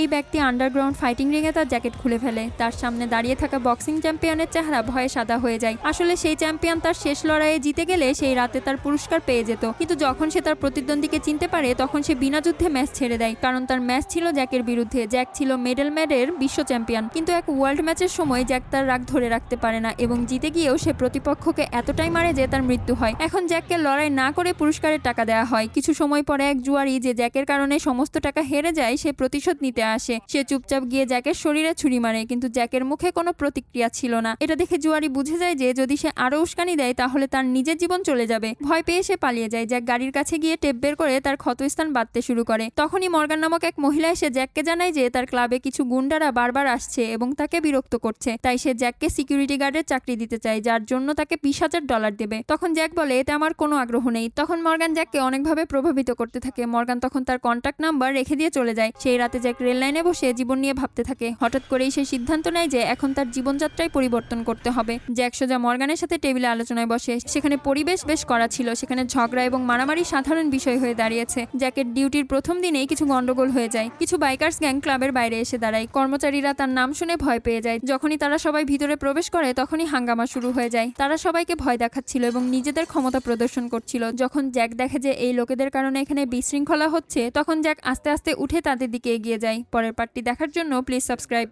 এই ব্যক্তি underground fighting রিংয়ে তার জ্যাকেট খুলে ফেলে। তার সামনে দাঁড়িয়ে থাকা বক্সিং চ্যাম্পিয়নের চেহারা ভয়ে সাদা হয়ে যায়। আসলে সেই চ্যাম্পিয়ন তার শেষ লড়াইয়ে জিতে গেলে সেই রাতে তার পুরস্কার পেয়ে যেত। কিন্তু যখন সে তার প্রতিদ্বন্দ্বীকে চিনতে পারে, তখন সে বিনা যুদ্ধে ম্যাচ ছেড়ে দেয়। কারণ তার ম্যাচ ছিল জ্যাকের বিরুদ্ধে। জ্যাক ছিল মেডেল ম্যাডের বিশ্ব চ্যাম্পিয়ন কিন্তু এক ওয়ার্ল্ড ম্যাচের সময় জ্যাক তার রাগ ধরে রাখতে পারে না এবং জিতে গিয়েও সে প্রতিপক্ষকে এতটাই মারে যে তার মৃত্যু হয়। এখন জ্যাককে লড়াই না করে পুরস্কারের টাকা দেওয়া হয়। কিছু সময় পরে এক জুয়ারি যে জ্যাকের কারণে সমস্ত টাকা হেরে যায়, সে প্রতিশোধ নিতে আসে। সে চুপচাপ গিয়ে জ্যাকের শরীরে ছুরি মারে, কিন্তু জ্যাকের মুখে কোনো প্রতিক্রিয়া ছিল না। এটা দেখে জুয়ারি বুঝে যায় যে যদি সে আরও উস্কানি দেয়, তাহলে তার নিজের জীবন চলে যাবে। ভয় পেয়ে সে পালিয়ে যায়। জ্যাক গাড়ির কাছে গিয়ে টেপ বের করে তার ক্ষতস্থান বাঁধতে শুরু করে। তখনই মর্গান নামক এক মহিলা এসে জ্যাককে জানায় যে তার ক্লাবে কিছু গুন্ডারা বারবার আসছে এবং তাকে বিরক্ত করছে। তাই সে জ্যাককে সিকিউরিটি গার্ডের চাকরি দিতে চায়, যার জন্য তাকে বিশ হাজার ডলার দেবে। তখন জ্যাক বলে, এতে আমার কোনো আগ্রহ নেই। তখন মর্গান জ্যাককে অনেকভাবে প্রভাবিত করতে থাকে। মর্গান তখন তার কন্ট্যাক্ট নাম্বার রেখে দিয়ে চলে যায়। সেই রাতে জ্যাক রেল লাইনে বসে জীবন নিয়ে ভাবতে থাকে। হঠাৎ করেই সে সিদ্ধান্ত নেয় যে এখন তার জীবনযাত্রায় পরিবর্তন করতে হবে। জ্যাক সোজা মর্গানের সাথে টেবিলে আলোচনায় বসে, সেখানে পরিবেশ বেশ করা ছিল। সেখানে ঝগড়া এবং মারামারি সাধারণ বিষয় হয়ে দাঁড়িয়েছে। জ্যাকের ডিউটির প্রথম দিনেই কিছু গন্ডগোল হয়ে যায়। কিছু বাইকার্স গ্যাং ক্লাবের বাইরে এসে দাঁড়ায়। কর্মচারীরা তার নাম শুনে ভয় পেয়ে যায়। যখনই তারা সবাই ভিতরে প্রবেশ করে, তখনই হাঙ্গামা শুরু হয়ে যায়। তারা সবাইকে ভয় দেখাচ্ছিল এবং নিজেদের ক্ষমতা প্রদর্শন করছিল। যখন জ্যাক দেখে যে এই লোকেদের কারণে এখানে বিশৃঙ্খলা হচ্ছে, তখন জ্যাক আস্তে আস্তে উঠে তাদের দিকে এগিয়ে যায়। পরের পার্টটি দেখার জন্য প্লিজ সাবস্ক্রাইব